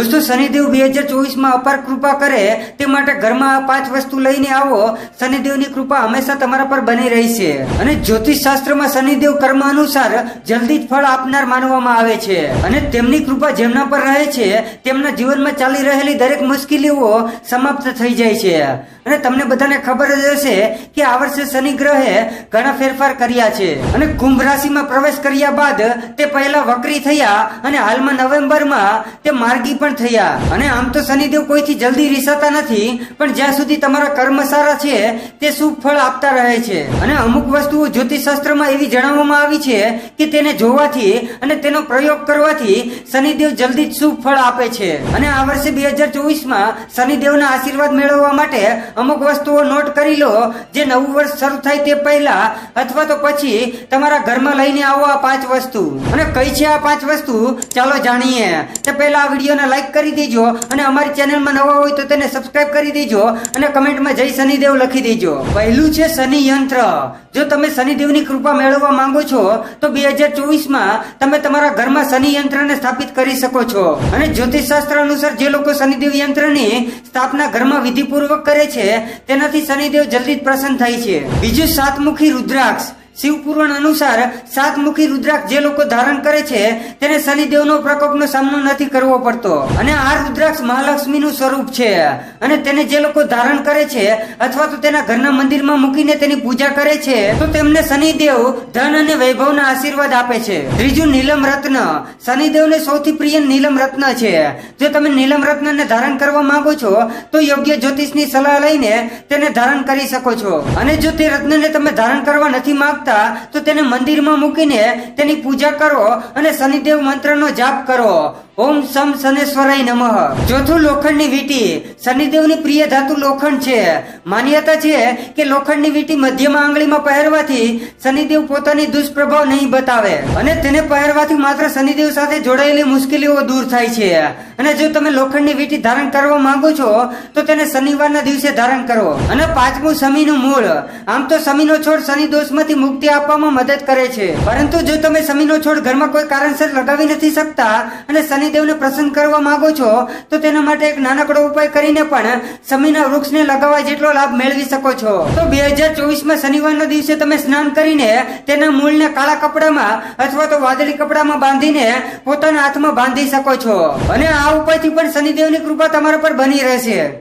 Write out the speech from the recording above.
દોસ્તો, શનિદેવ બે હજાર ચોવીસમાં અપાર કૃપા કરે તે માટે ઘરમાં આ પાંચ વસ્તુ લઈને આવો. શનિદેવની કૃપા હંમેશા તમારા પર બની રહી છે અને જ્યોતિષ શાસ્ત્રમાં શનિદેવ કર્મ અનુસાર જલ્દી જ ફળ આપનાર માનવામાં આવે છે. અને તેમની કૃપા જેમના પર રહે છે, તેમના જીવનમાં ચાલી રહેલી દરેક મુશ્કેલીઓ સમાપ્ત થઈ જાય છે. અને તમને બધાને ખબર જ હશે કે આ વર્ષે શનિ ગ્રહે ઘણા ફેરફાર કર્યા છે. અને કુંભ રાશિમાં પ્રવેશ કર્યા બાદ તે પહેલા વક્રી થયા અને હાલમાં નવેમ્બરમાં તે માર્ગી પણ થયા. અને આમ તો શનિદેવ કોઈથી જલ્દી રીસાતા નથી, પણ જ્યાં સુધી તમારા કર્મ સારા છે, તે શુભ ફળ આપતા રહે છે. અને અમુક વસ્તુઓ જ્યોતિષ શાસ્ત્રમાં એવી જણાવવામાં આવી છે કે તેને જોવાથી અને તેનો પ્રયોગ કરવાથી શનિદેવ જલ્દી જ શુભ ફળ આપે છે. અને આ વર્ષે બે હજાર ચોવીસમાં શનિદેવના આશીર્વાદ મેળવવા માટે અમુક વસ્તુઓ નોટ કરી લો, જે નવું વર્ષ શરૂ થાય તે પહેલા અથવા તો પછી તમારા ઘરમાં લઈને આવો આ પાંચ વસ્તુ. અને કઈ છે આ પાંચ વસ્તુ? ચાલો જાણીએ. તે પહેલા આ વિડીયોને લાઈક કરી દેજો અને અમારી ચેનલમાં નવા હોય તો તેને સબસ્ક્રાઇબ કરી દેજો અને કમેન્ટમાં જય શનિદેવ લખી દેજો. પહેલું છે શનિ યંત્ર. જો તમે શનિદેવની કૃપા મેળવવા માંગો છો, તો બે હજાર ચોવીસમાં તમે તમારા ઘરમાં શનિ યંત્રને સ્થાપિત કરી શકો છો. અને જ્યોતિષ શાસ્ત્ર અનુસાર જે લોકો શનિદેવ યંત્રની સ્થાપના ઘરમાં વિધિપૂર્વક કરે છે, તેનાથી શનિદેવ જલ્દી જ પ્રસન્ન થાય છે. બીજું સાતમુખી રુદ્રાક્ષ. શિવ પુરાણ અનુસાર સાતમુખી રુદ્રાક્ષ જે લોકો ધારણ કરે છે, તેને શનિદેવનો પ્રકોપનો સામનો નથી કરવો પડતો. અને આ રુદ્રાક્ષ મહાલક્ષ્મીનું સ્વરૂપ છે. અને તેને જે લોકો ધારણ કરે છે, અથવા તો તેના ઘરના મંદિરમાં મૂકીને તેની પૂજા કરે છે, તો તેમને શનિદેવ ધન અને વૈભવના આશીર્વાદ આપે છે. ત્રીજું નીલમ રત્ન. શનિદેવને સૌથી પ્રિય નીલમ રત્ન છે. જો તમે નીલમ રત્નને ધારણ કરવા માંગો છો, તો યોગ્ય જ્યોતિષની સલાહ લઈને તેને ધારણ કરી શકો છો. અને જો તે રત્નને તમે ધારણ કરવા નથી માંગતા તો તેને મંદિરમાં મૂકીને તેની પૂજા કરો અને શનિદેવ મંત્રનો જાપ કરો. ઓમ સમ શનેશ્વરાય નમઃ. ચોથું લોખંડની વીટી. શનિદેવની પ્રિય ધાતુ લોખંડ છે. માન્યતા છે કે લોખંડની વીટી મધ્યમાં આંગળીમાં પહેરવાથી શનિદેવ પોતાની દુષ્પ્રભાવ નહીં બતાવે. અને તેને પહેરવાથી માત્ર શનિદેવ સાથે જોડાયેલી મુશ્કેલીઓ દૂર થાય છે. અને જો તમે લોખંડની વીટી ધારણ કરવા માંગો છો, તો તેને શનિવારના દિવસે ધારણ કરો. અને પાંચમું, શમીનું મૂળ. આમ તો શમીનો છોડ શનિ દોષમાંથી મુક્તિ આપવામાં મદદ કરે છે. પરંતુ જો તમે શમીનો છોડ ઘરમાં કોઈ કારણસર લગાવી નથી શકતા અને શનિદેવને પ્રસન્ન કરવા માંગો છો, તો તેના માટે એક નાનકડો ઉપાય કરીને પણ શમીના વૃક્ષને લગાવવા જેટલો લાભ મેળવી શકો છો. તો બે હજાર ચોવીસમાં શનિવારના દિવસે તમે સ્નાન કરીને તેના મૂળને કાળા કપડામાં અથવા તો વાદળી કપડામાં બાંધીને પોતાના હાથમાં બાંધી શકો છો. અને આ ઉપાયથી પણ શનિદેવની કૃપા તમારા પર બની રહેશે.